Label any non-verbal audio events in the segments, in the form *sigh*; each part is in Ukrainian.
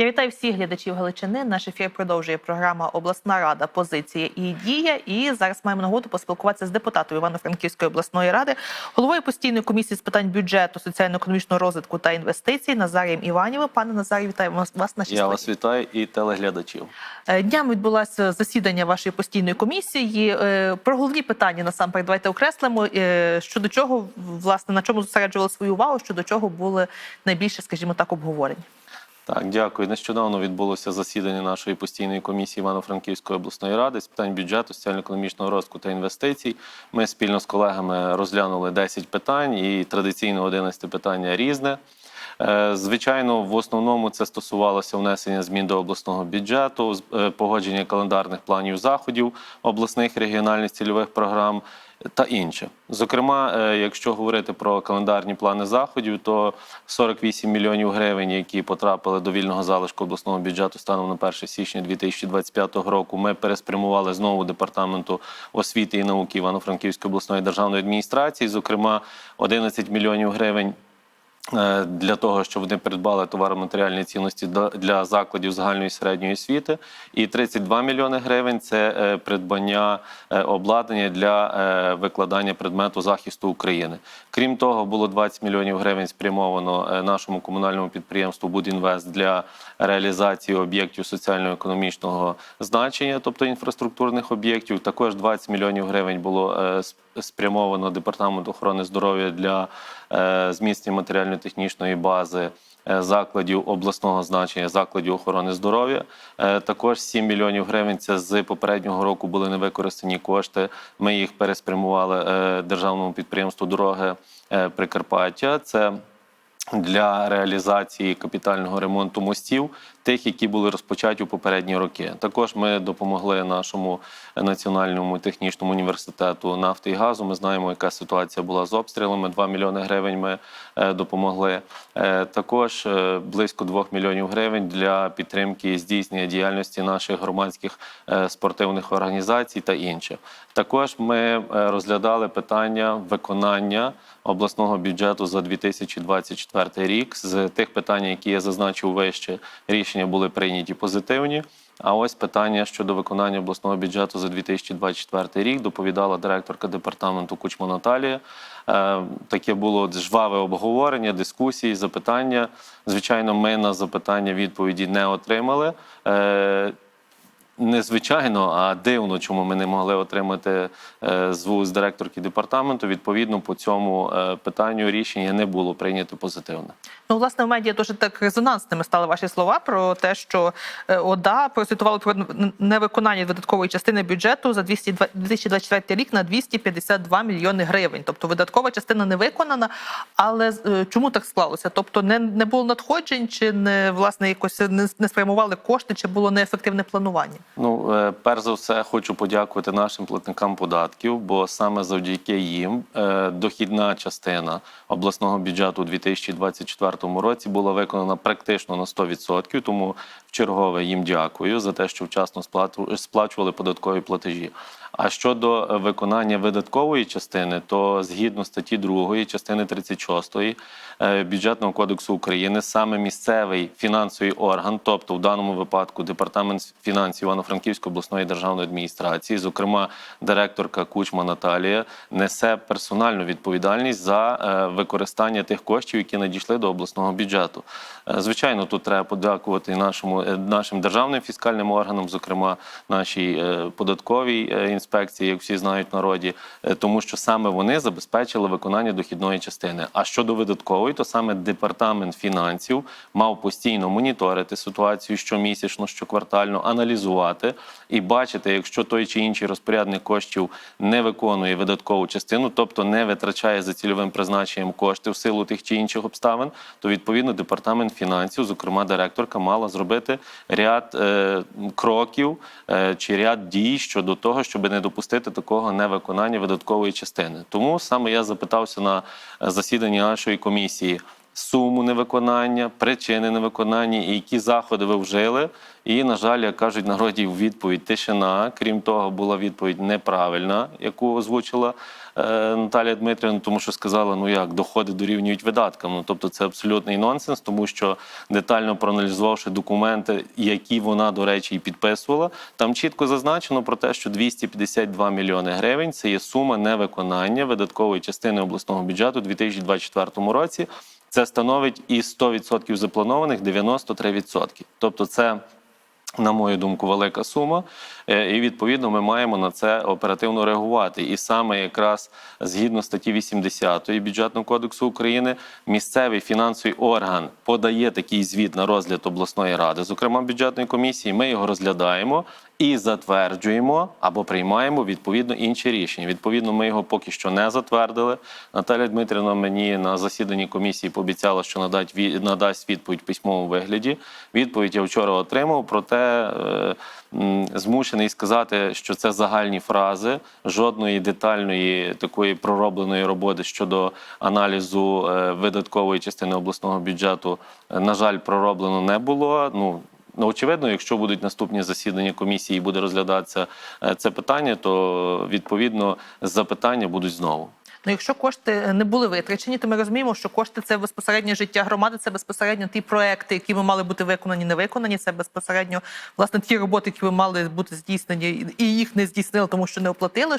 Я вітаю всіх глядачів Галичини. Наш ефір продовжує програма Обласна рада, позиція і дія. І зараз маємо нагоду поспілкуватися з депутатом Івано-Франківської обласної ради, головою постійної комісії з питань бюджету, соціально-економічного розвитку та інвестицій Назарієм Іванівим. Пане Назарі, вітаю вас вас на Я вас вітаю і телеглядачів. Е, Днями відбулося засідання вашої постійної комісії. Е, Про головні питання насамперед давайте окреслимо. Е, Щодо чого власне на чому зосереджували свою увагу, щодо чого були найбільше, скажімо так, обговорені. Так, дякую. Нещодавно відбулося засідання нашої постійної комісії Івано-Франківської обласної ради з питань бюджету, соціально-економічного розвитку та інвестицій. Ми спільно з колегами розглянули 10 питань, і традиційно 11 питання різне. Е, Звичайно, в основному це стосувалося внесення змін до обласного бюджету, е, погодження календарних планів заходів обласних регіональних цільових програм та інше. Зокрема, е, якщо говорити про календарні плани заходів, то 48 мільйонів гривень, які потрапили до вільного залишку обласного бюджету станом на 1 січня 2025 року, ми переспрямували знову департаменту освіти і науки Івано-Франківської обласної державної адміністрації. Зокрема, 11 мільйонів гривень для того, щоб вони придбали товаро-матеріальні цінності для закладів загальної середньої освіти, і 32 мільйони гривень це е, придбання е, обладнання для е, викладання предмету захисту України. Крім того, було 20 мільйонів гривень спрямовано е, нашому комунальному підприємству Будінвест для реалізації об'єктів соціально-економічного значення, тобто інфраструктурних об'єктів. Також 20 мільйонів гривень було е, спрямовано департаменту охорони здоров'я для е, зміцнення матеріально-технічної бази. е, Закладів обласного значення, закладів охорони здоров'я. Е, Також 7 мільйонів гривень. Це з попереднього року були невикористані кошти. Ми їх переспрямували е, державному підприємству Дороги е, Прикарпаття. Це для реалізації капітального ремонту мостів, тих, які були розпочаті у попередні роки. Також ми допомогли нашому національному технічному університету нафти і газу. Ми знаємо, яка ситуація була з обстрілами. 2 мільйони гривень ми е, допомогли. Е, Також е, близько 2 мільйонів гривень для підтримки здійснення діяльності наших громадських спортивних організацій та інше. Також ми розглядали питання виконання обласного бюджету за 2024 рік. З тих питань, які я зазначив вище, рішення були прийняті позитивні. А ось питання щодо виконання обласного бюджету за 2024 рік доповідала директорка департаменту Кучма Наталія. Е, Таке було жваве обговорення, дискусії, запитання. Звичайно, ми на запитання відповіді не отримали. Незвичайно, а дивно, чому ми не могли отримати е, з директорки департаменту. Відповідно, по цьому е, питанню рішення не було прийнято позитивне. Ну, власне, в медіа дуже так резонансними стали ваші слова про те, що е, ОДА прозвітували про невиконання видаткової частини бюджету за 200 2024 рік на 252 мільйони гривень. Тобто видаткова частина не виконана. Але чому так склалося? Тобто не, не було надходжень, чи не власне якось не, не спрямували кошти, чи було неефективне планування? Ну, е, перш за все, хочу подякувати нашим платникам податків, бо саме завдяки їм е, дохідна частина обласного бюджету у 2024 році була виконана практично на 100%, Тому в чергове їм дякую за те, що вчасно сплачували податкові платежі. А щодо е, виконання видаткової частини, то згідно статті 2 частини 36 е, бюджетного кодексу України, саме місцевий фінансовий орган, тобто в даному випадку департамент фінансів Івано-Франківської обласної державної адміністрації, зокрема директорка Кучма Наталія, несе персональну відповідальність за е, використання тих коштів, які надійшли до обласного бюджету. Звичайно, тут треба подякувати нашому нашим державним фіскальним органам, зокрема нашій податковій е, інспекції, як всі знають в народі, е, тому що саме вони забезпечили виконання дохідної частини. А щодо видаткової, то саме департамент фінансів мав постійно моніторити ситуацію щомісячно, щоквартально, аналізувати і бачити, якщо той чи інший розпорядник коштів не виконує видаткову частину, тобто не витрачає за цільовим призначенням кошти в силу тих чи інших обставин, то відповідно департамент фінансів, зокрема директорка, мала зробити ряд е, кроків е, чи ряд дій щодо того, щоб не допустити такого невиконання видаткової частини. Тому саме я запитався на засіданні нашої комісії. суму невиконання, причини невиконання і які заходи ви вжили. І, на жаль, як кажуть народі, відповідь тишина. Крім того, була відповідь неправильна, яку озвучила е, Наталія Дмитрівна, тому що сказала, ну як доходи дорівнюють видаткам. Ну тобто це абсолютний нонсенс, тому що детально проаналізувавши документи, які вона, до речі, і підписувала, там чітко зазначено про те, що 252 мільйони гривень це є сума невиконання видаткової частини обласного бюджету у 2024 році. Це становить із 100% запланованих 93%. Тобто, це на мою думку, велика сума, Е, і відповідно ми маємо на це оперативно реагувати. І саме якраз згідно статті 80 бюджетного кодексу України, місцевий фінансовий орган подає такий звіт на розгляд обласної ради, зокрема бюджетної комісії. Ми його розглядаємо і затверджуємо або приймаємо відповідно інші рішення. Відповідно, ми його поки що не затвердили. Наталя Дмитрівна мені на засіданні комісії пообіцяла, що надасть надасть відповідь в письмовому вигляді. Відповідь я вчора отримав, проте е, змушений сказати, що це загальні фрази. Жодної детальної такої проробленої роботи щодо аналізу е, видаткової частини обласного бюджету, е, на жаль, пророблено не було. Ну Ну, очевидно, якщо будуть наступні засідання комісії і буде розглядатися е, це питання, то відповідно запитання будуть знову. Ну, якщо кошти не були витрачені, то ми розуміємо, що кошти це безпосередньо життя громади, це безпосередньо ті проекти, які би мали бути виконані, не виконані. Це безпосередньо власне ті роботи, які би мали бути здійснені, і їх не здійснили, тому що не оплатили.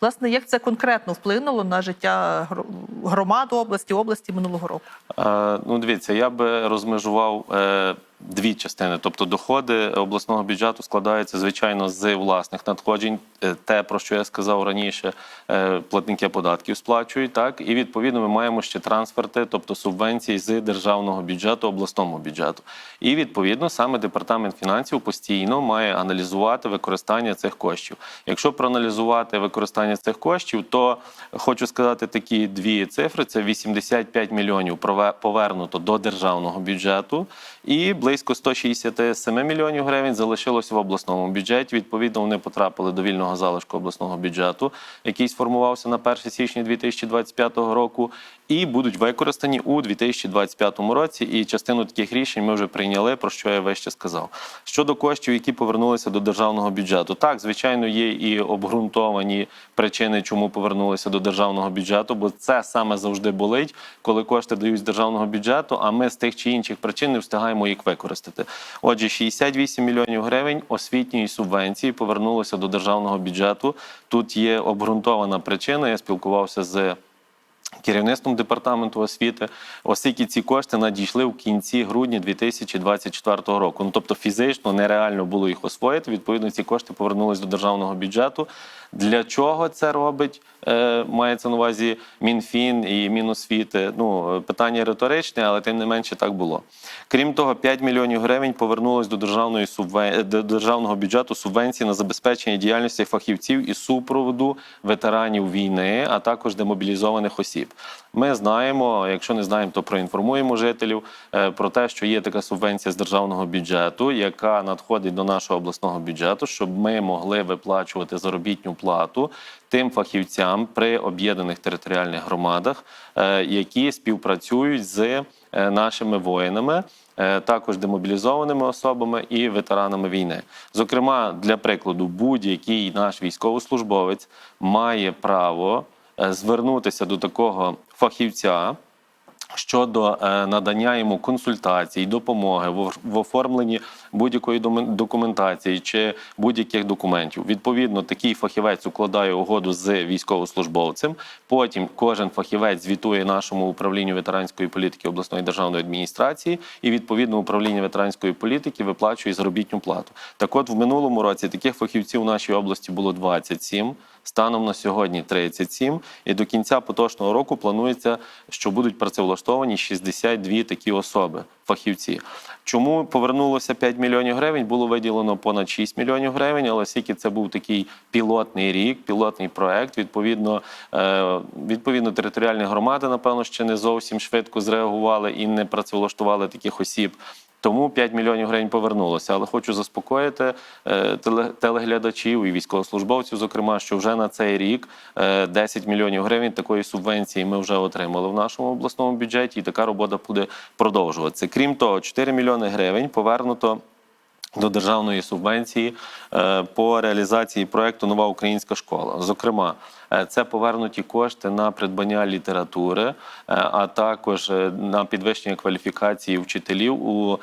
Власне, як це конкретно вплинуло на життя гро- громад області, області минулого року? Е, Ну, дивіться, я би розмежував е, дві частини. Тобто, доходи обласного бюджету складаються звичайно з власних надходжень. Е, Те, про що я сказав раніше, е, платники податків сплачують. Так і відповідно ми маємо ще трансферти, тобто субвенції з державного бюджету обласному бюджету. І відповідно саме департамент фінансів постійно має аналізувати використання цих коштів. Якщо проаналізувати використання цих коштів, то хочу сказати такі дві цифри: це 85 мільйонів повернуто до державного бюджету, і близько 167 мільйонів гривень залишилося в обласному бюджеті. Відповідно, вони потрапили до вільного залишку обласного бюджету, який сформувався на 1 січня 2025 року, і будуть використані у 2025 році. І частину таких рішень ми вже прийняли, про що я вище сказав. Щодо коштів, які повернулися до державного бюджету, так звичайно, є і обґрунтовані причини, чому повернулися до державного бюджету, бо це саме завжди болить, коли кошти дають з державного бюджету, а ми з тих чи інших причин не встигаємо їх використати. Отже, 68 мільйонів гривень освітньої субвенції повернулося до державного бюджету. Тут є обґрунтована причина. Я спілкувався з керівництвом департаменту освіти, оскільки ці кошти надійшли в кінці грудня 2024 року. Ну тобто фізично нереально було їх освоїти. Відповідно, ці кошти повернулись до державного бюджету. Для чого це робить? Е, мається на увазі Мінфін і Міносвіти. Ну питання риторичне, але тим не менше так було. Крім того, 5 мільйонів гривень повернулось до державної субвен... до державного бюджету субвенції на забезпечення діяльності фахівців і супроводу ветеранів війни, а також демобілізованих осіб. Ми знаємо, якщо не знаємо, то проінформуємо жителів е, про те, що є така субвенція з державного бюджету, яка надходить до нашого обласного бюджету, щоб ми могли виплачувати заробітну плату тим фахівцям при об'єднаних територіальних громадах, е, які співпрацюють з е, нашими воїнами. Також демобілізованими особами і ветеранами війни. Зокрема, для прикладу, будь-який наш військовослужбовець має право звернутися до такого фахівця щодо е, надання йому консультацій, допомоги в оформленні будь-якої документації чи будь-яких документів. Відповідно, такий фахівець укладає угоду з військовослужбовцем. Потім кожен фахівець звітує нашому управлінню ветеранської політики обласної державної адміністрації, і відповідно управління ветеранської політики виплачує заробітну плату. Так, от в минулому році таких фахівців у нашій області було 27, Станом на сьогодні 37, і до кінця поточного року планується, що будуть працевлаштовані 62 такі особи, фахівці. Чому повернулося 5 мільйонів гривень? Було виділено понад 6 мільйонів гривень, але оскільки це був такий пілотний рік, пілотний проект. Відповідно, е, відповідно, територіальні громади, напевно, ще не зовсім швидко зреагували і не працевлаштували таких осіб. Тому 5 мільйонів гривень повернулося. Але хочу заспокоїти е, телеглядачів і військовослужбовців, зокрема, що вже на цей рік е, 10 мільйонів гривень такої субвенції ми вже отримали в нашому обласному бюджеті, і така робота буде продовжуватися. Крім того, 4 мільйони гривень повернуто. До державної субвенції е, по реалізації проекту Нова українська школа. Зокрема, е, це повернуті кошти на придбання літератури, е, а також на підвищення кваліфікації вчителів у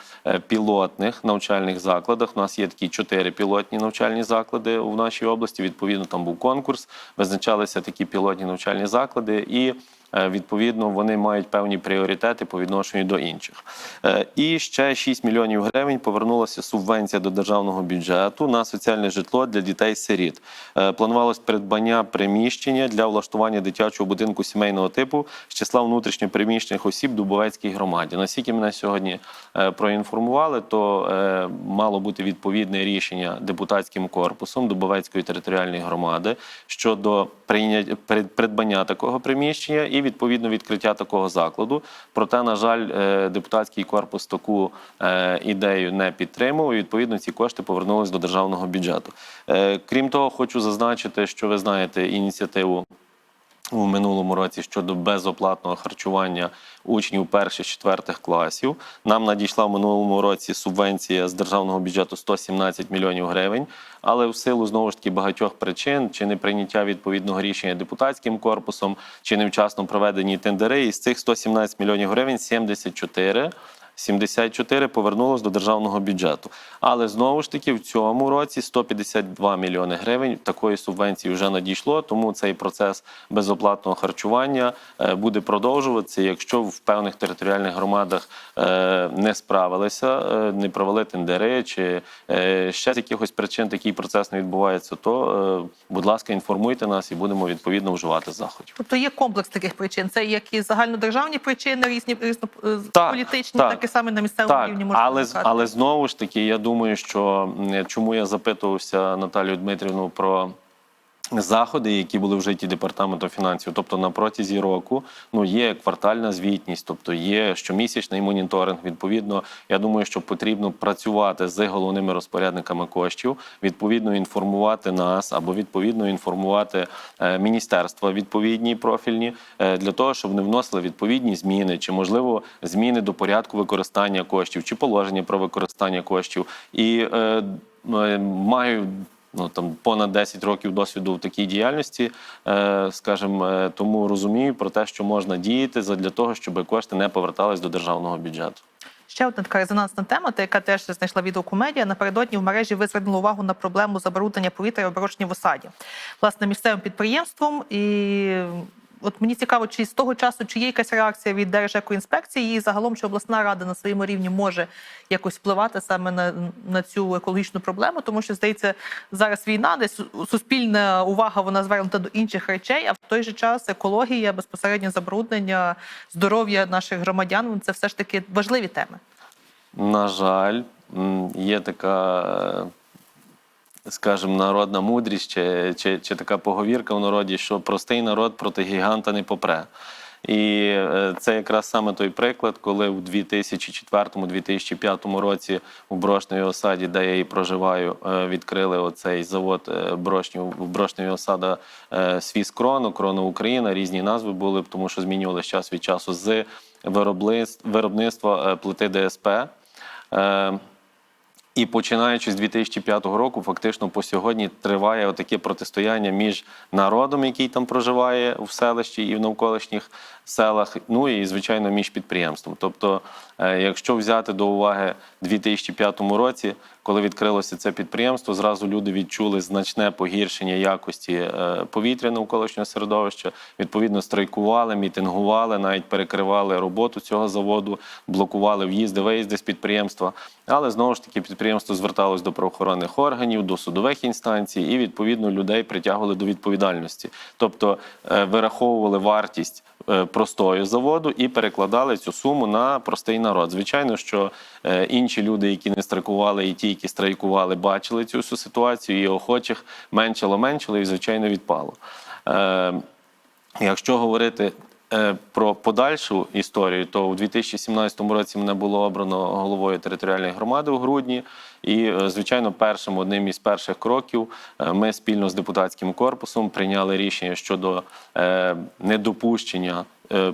пілотних навчальних закладах. У нас є такі чотири пілотні навчальні заклади в нашій області. Відповідно, там був конкурс, визначалися такі пілотні навчальні заклади і. Е, Відповідно, вони мають певні пріоритети по відношенню до інших. Е, І ще 6 мільйонів гривень повернулася субвенція до державного бюджету на соціальне житло для дітей-сиріт. Е, Планувалось придбання приміщення для влаштування дитячого будинку сімейного типу з числа внутрішньопереміщених осіб Дубовецькій громаді. Наскільки мене сьогодні проінформували, то мало бути відповідне рішення депутатським корпусом Дубовецької територіальної громади щодо придбання такого приміщення відповідно відкриття такого закладу. Проте, на жаль, е, депутатський корпус таку е, ідею не підтримав. І відповідно ці кошти повернулись до державного бюджету. Е, Крім того, хочу зазначити, що ви знаєте ініціативу у минулому році щодо безоплатного харчування учнів перших четвертих класів. Нам надійшла в минулому році субвенція з державного бюджету 117 мільйонів гривень. Але в силу знову ж таки багатьох причин, чи не прийняття відповідного рішення депутатським корпусом, чи невчасно проведені тендери, із цих 117 мільйонів гривень 74 74 повернулось до державного бюджету. Але знову ж таки в цьому році 152 мільйони гривень такої субвенції вже надійшло. Тому цей процес безоплатного харчування е, буде продовжуватися. Якщо в певних територіальних громадах е, не справилися, е, не провели тендери, чи ще з якихось причин такий процес не відбувається, то будь ласка, інформуйте нас і будемо відповідно вживати заходів. Тобто є комплекс таких причин. Це як і загальнодержавні причини, різні різно е, Так, політичні, так. так. і саме на місцевому рівні можна але, виникати. але знову ж таки, я думаю, що чому я запитувався Наталію Дмитрівну про. Заходи, які були вжиті департаментом фінансів, тобто на протязі року, ну є квартальна звітність, тобто є щомісячний моніторинг. Відповідно, я думаю, що потрібно працювати з головними розпорядниками коштів, відповідно інформувати нас або відповідно інформувати е, міністерства відповідні профільні е, для того, щоб вони вносили відповідні зміни, чи можливо зміни до порядку використання коштів, чи положення про використання коштів. І е, маю ну там понад 10 років досвіду в такій діяльності, е, скажімо, е, тому розумію про те, що можна діяти для того, щоб кошти не повертались до державного бюджету. Ще одна така резонансна тема, та яка теж знайшла відгук у медіа. Напередодні в мережі ви звернули увагу на проблему забруднення повітря і оборочні в осаді. Власне, місцевим підприємством. І от мені цікаво, чи з того часу чи є якась реакція від Держекоінспекції, і загалом чи обласна рада на своєму рівні може якось впливати саме на, на цю екологічну проблему, тому що здається, зараз війна, десь суспільна увага вона звернута до інших речей, а в той же час екологія, безпосередньо забруднення, здоров'я наших громадян це все ж таки важливі теми. На жаль, є така, скажімо, народна мудрість чи, чи, чи така поговірка в народі, що простий народ проти гіганта не попре. І е, це якраз саме той приклад, коли в 2004-2005 році у Брошневій осаді, де я і проживаю, е, відкрили оцей завод е, Брошнів, в Брошневій осада Свіс Крону, Україна. Різні назви були, тому що змінювалися час від часу з виробництв- виробництва плити ДСП. І починаючи з 2005 року, фактично по сьогодні триває отаке протистояння між народом, який там проживає в селищі і в навколишніх селах, ну і звичайно між підприємством. Тобто, якщо взяти до уваги 2005 році, коли відкрилося це підприємство, зразу люди відчули значне погіршення якості е, повітря навколишнього середовища. Відповідно, страйкували, мітингували, навіть перекривали роботу цього заводу, блокували в'їзди, виїзди з підприємства. Але знову ж таки підприємство зверталось до правоохоронних органів, до судових інстанцій, і відповідно людей притягували до відповідальності, тобто е, вираховували вартість е, простою заводу і перекладали цю суму на простий народ. Звичайно, що е, інші люди, які не страйкували, і ті, які страйкували, бачили цю всю ситуацію, і охочих меншало, меншало, і звичайно відпало. Е, Якщо говорити е, про подальшу історію, то у 2017 році мене було обрано головою територіальної громади у грудні. І, звичайно, першим одним із перших кроків ми спільно з депутатським корпусом прийняли рішення щодо недопущення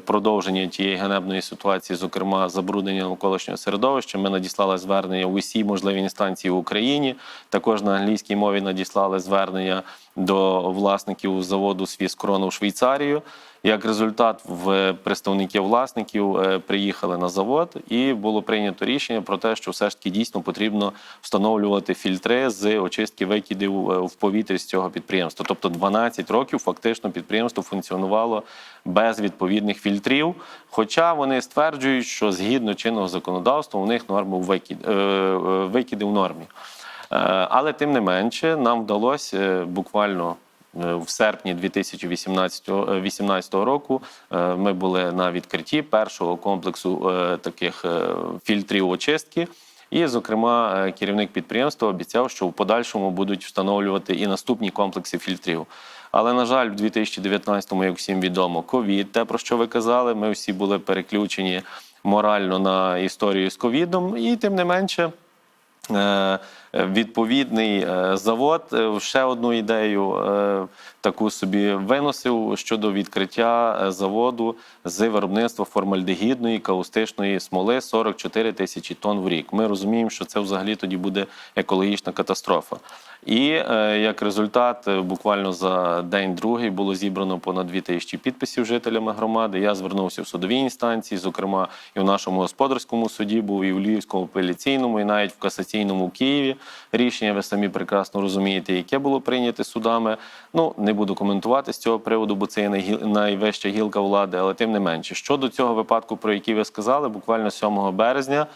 продовження тієї ганебної ситуації, зокрема забруднення навколишнього середовища. Ми надіслали звернення в усі можливі інстанції в Україні. Також на англійській мові надіслали звернення до власників заводу Свіскрону в Швейцарію. Як результат, в представники власників е, приїхали на завод, і було прийнято рішення про те, що все ж таки дійсно потрібно встановлювати фільтри з очистки викидів е, в повітрі з цього підприємства. Тобто 12 років фактично підприємство функціонувало без відповідних фільтрів. Хоча вони стверджують, що згідно чинного законодавства у них норми викид, е, е, викиди в нормі. Е, Але тим не менше, нам вдалося е, буквально е, в серпні 2018 е, 18 року е, ми були на відкритті першого комплексу е, таких е, фільтрів очистки. І, зокрема, е, керівник підприємства обіцяв, що в подальшому будуть встановлювати і наступні комплекси фільтрів. Але на жаль, в 2019-му, як всім відомо, ковід, те про що ви казали, ми всі були переключені морально на історію з ковідом, і тим не менше. Відповідний е, завод е, ще одну ідею е, таку собі виносив щодо відкриття заводу з виробництва формальдегідної каустичної смоли 44 тисячі тонн в рік. Ми розуміємо, що це взагалі тоді буде екологічна катастрофа. І е, як результат, е, буквально за день-другий було зібрано понад 2 тисячі підписів жителями громади. Я звернувся в судові інстанції, зокрема і в нашому господарському суді, був і в Львівському апеляційному, і навіть в касаційному Києві. Рішення ви самі прекрасно розумієте, яке було прийняте судами. Ну не буду коментувати з цього приводу, бо це є найвища гілка влади, але тим не менше. Щодо цього випадку, про який ви сказали, буквально 7 березня.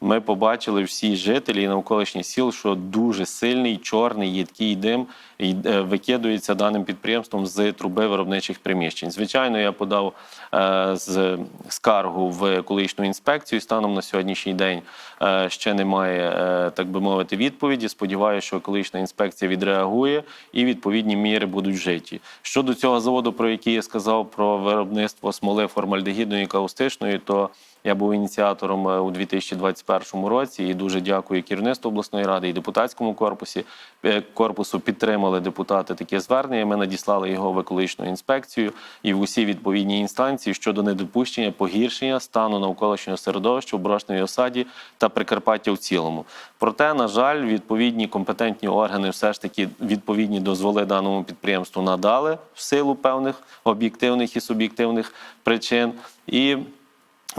Ми побачили всі жителі і навколишніх сіл, що дуже сильний чорний їдкий дим е, викидується даним підприємством з труби виробничих приміщень. Звичайно, я подав е, з скаргу в екологічну інспекцію. Станом на сьогоднішній день е, ще немає, так би мовити, відповіді. Сподіваюся, що екологічна інспекція відреагує і відповідні міри будуть вжиті. Щодо цього заводу, про який я сказав про виробництво смоли формальдегідної і каустичної, то я був ініціатором е, у 2021 році і дуже дякую керівництву обласної ради і депутатському корпусі. е, Корпусу підтримали депутати таке звернення. Ми надіслали його в екологічну інспекцію і в усі відповідні інстанції щодо недопущення погіршення стану навколишнього середовища в Брошневій осаді та Прикарпаття в цілому. Проте, на жаль, відповідні компетентні органи все ж таки відповідні дозволи даному підприємству надали в силу певних об'єктивних і суб'єктивних причин. І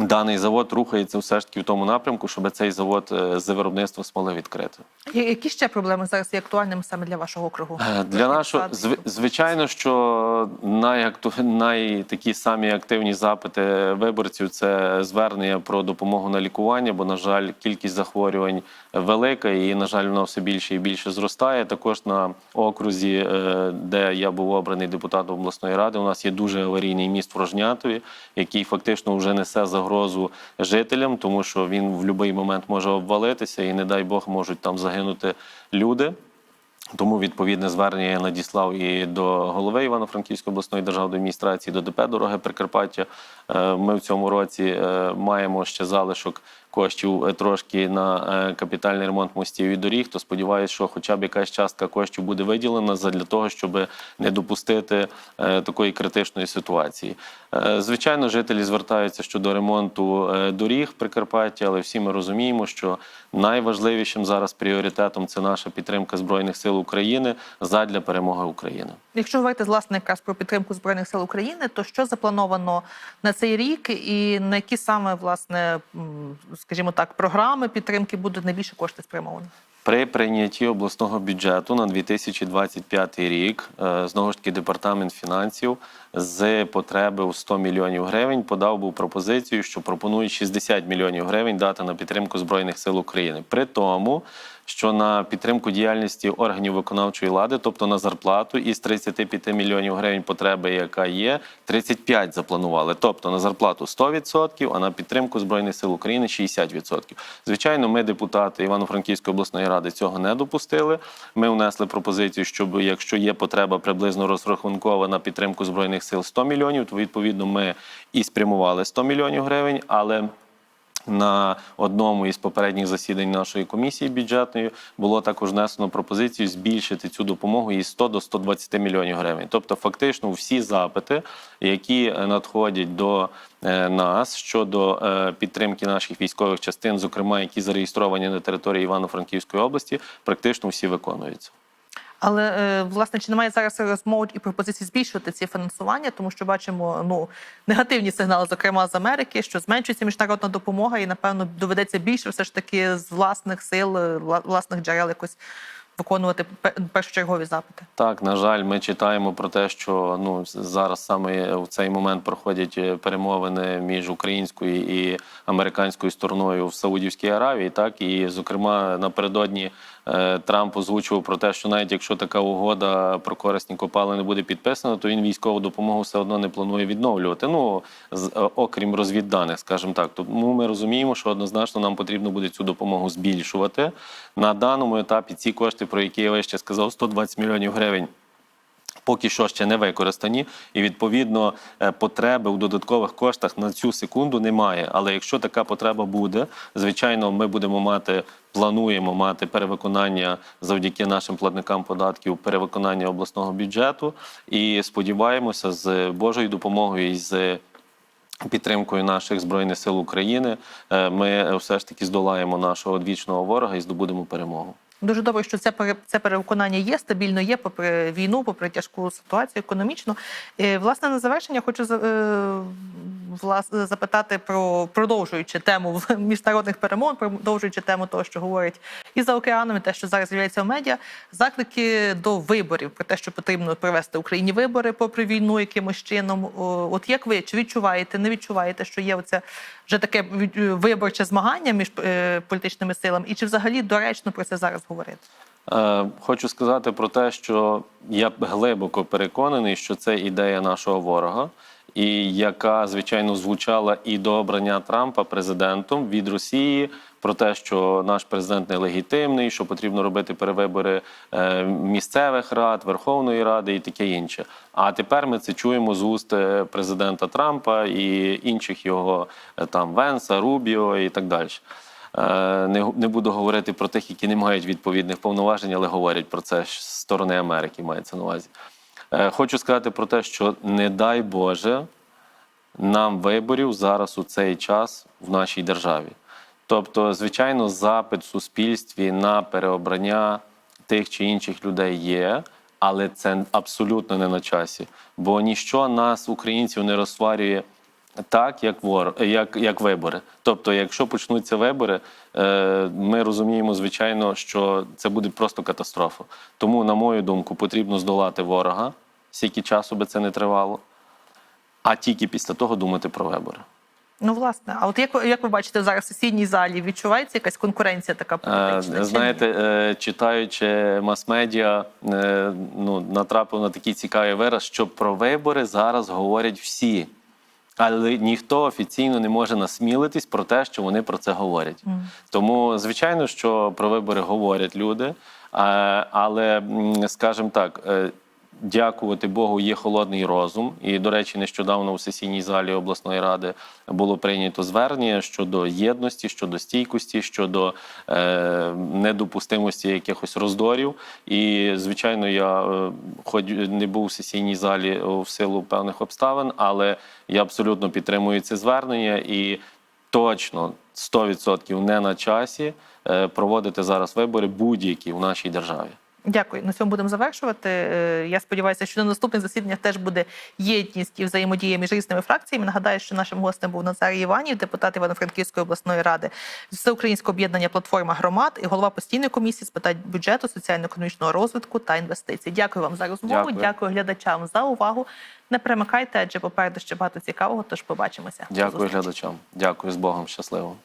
Даний завод рухається все ж таки в тому напрямку, щоб цей завод е, з виробництва смоли відкрити. Які ще проблеми зараз є актуальними саме для вашого округу? Е, Для нашого зв- звичайно, що найакту... най такі самі активні запити виборців це звернення про допомогу на лікування, бо на жаль, кількість захворювань велика, і на жаль, вона все більше і більше зростає. Також на окрузі, е, де я був обраний депутатом обласної ради, у нас є дуже аварійний міст в Рожнятові, який фактично вже несе загрозу жителям, тому що він в будь-який момент може обвалитися, і не дай Бог можуть там загинути люди. Тому відповідне звернення я надіслав і до голови Івано-Франківської обласної державної адміністрації, до ДП дороги Прикарпаття. Е, Ми в цьому році е, маємо ще залишок коштів е, трошки на е, капітальний ремонт мостів і доріг. То сподіваюся, що хоча б якась частка коштів буде виділена для того, щоб не допустити е, такої критичної ситуації. Звичайно, жителі звертаються щодо ремонту доріг Прикарпаття, але всі ми розуміємо, що найважливішим зараз пріоритетом це наша підтримка збройних сил України задля перемоги України. Якщо говорити власне якраз про підтримку збройних сил України, то що заплановано на цей рік, і на які саме власне, скажімо так, програми підтримки будуть найбільше кошти спрямовані? При прийнятті обласного бюджету на 2025 рік е, знову ж таки департамент фінансів з потреби у 100 мільйонів гривень подав був пропозицію, що пропонують 60 мільйонів гривень дати на підтримку збройних сил України. При тому, що на підтримку діяльності органів виконавчої влади, тобто на зарплату, із 35 мільйонів гривень потреби, яка є, 35 запланували. Тобто на зарплату 100%, а на підтримку збройних сил України 60%. Звичайно, ми, депутати Івано-Франківської обласної ради, цього не допустили. Ми внесли пропозицію, щоб якщо є потреба приблизно розрахункова на підтримку збройних сил 100 мільйонів, то відповідно ми і спрямували 100 мільйонів гривень, але на одному із попередніх засідань нашої комісії бюджетної було також внесено пропозицію збільшити цю допомогу із 100 до 120 мільйонів гривень. Тобто, фактично, всі запити, які е, надходять до е, нас щодо е, підтримки наших військових частин, зокрема які зареєстровані на території Івано-Франківської області, практично всі виконуються. Але е, власне чи немає зараз розмов і пропозицій збільшувати ці фінансування, тому що бачимо ну негативні сигнали, зокрема з Америки, що зменшується міжнародна допомога, і напевно доведеться більше все ж таки з власних сил, е, власних джерел якось виконувати пе- першочергові запити. Так, на жаль, ми читаємо про те, що ну зараз саме в цей момент проходять е, перемовини між українською і американською стороною в Саудівській Аравії. Так і зокрема напередодні Трамп озвучував про те, що навіть якщо така угода про корисні копали не буде підписана, то він військову допомогу все одно не планує відновлювати. Ну з е, окрім розвідданих, скажімо так. Тому ми розуміємо, що однозначно нам потрібно буде цю допомогу збільшувати на даному етапі. Ці кошти, про які я вище сказав, 120 мільйонів гривень. Поки що ще не використані, і відповідно е, потреби у додаткових коштах на цю секунду немає. Але якщо така потреба буде, звичайно, ми будемо мати, плануємо мати перевиконання завдяки нашим платникам податків, перевиконання обласного бюджету. І сподіваємося, з Божою допомогою і з підтримкою наших збройних сил України е, ми все ж таки здолаємо нашого одвічного ворога і здобудемо перемогу. Дуже добре, що це це переконання є, стабільно є, попри війну, попри тяжку ситуацію економічну. І, Власне, на завершення хочу за- е, влас- запитати про продовжуючи тему *laughs* міжнародних перемовин, продовжуючи тему того, що говорять і за океаном, і те, що зараз з'являється в медіа, заклики до виборів про те, що потрібно провести Україні вибори попри війну якимось чином. От як ви чи відчуваєте, не відчуваєте, що є оце вже таке е, виборче змагання між е, політичними силами, і чи взагалі доречно про це зараз говорити? Е, Хочу сказати про те, що я глибоко переконаний, що це ідея нашого ворога, і яка звичайно звучала і до обрання Трампа президентом від Росії про те, що наш президент нелегітимний, що потрібно робити перевибори е, місцевих рад, Верховної Ради і таке інше. А тепер ми це чуємо з уст е, президента Трампа і інших його е, там Венса, Рубіо і так далі. Не, не буду говорити про тих, які не мають відповідних повноважень, але говорять про це з сторони Америки, мається на увазі. Е, Хочу сказати про те, що не дай Боже нам виборів зараз у цей час в нашій державі. Тобто, звичайно, запит в суспільстві на переобрання тих чи інших людей є, але це абсолютно не на часі. Бо ніщо нас, українців, не розсварює так, як вор, як, як вибори. Тобто, якщо почнуться вибори, е, ми розуміємо, звичайно, що це буде просто катастрофа. Тому, на мою думку, потрібно здолати ворога, скільки часу би це не тривало, а тільки після того думати про вибори. Ну, власне, а от як як ви бачите зараз в сесійній залі, відчувається якась конкуренція така політична? Е, ні? Знаєте, е, читаючи мас-медіа, е, ну, натрапив на такий цікавий вираз, що про вибори зараз говорять всі. Але ніхто офіційно не може насмілитись про те, що вони про це говорять. Тому, звичайно, що про вибори говорять люди, е, але, скажімо так, е, дякувати Богу, є холодний розум. І, до речі, нещодавно у сесійній залі обласної ради було прийнято звернення щодо єдності, щодо стійкості, щодо е, недопустимості якихось роздорів. І, звичайно, я е, хоч не був у сесійній залі в силу певних обставин, але я абсолютно підтримую це звернення і точно 100% не на часі е, проводити зараз вибори будь-які в нашій державі. Дякую. На цьому будемо завершувати. Е, Я сподіваюся, що на наступних засіданнях теж буде єдність і взаємодія між різними фракціями. Нагадаю, що нашим гостем був Назарій Іванів, депутат Івано-Франківської обласної ради, Всеукраїнського об'єднання платформа громад і голова постійної комісії з питань бюджету, соціально-економічного розвитку та інвестицій. Дякую вам за розмову. Дякую. Дякую глядачам за увагу. Не перемикайте, адже попереду ще багато цікавого. Тож побачимося. Дякую глядачам. Дякую з Богом. Щасливо.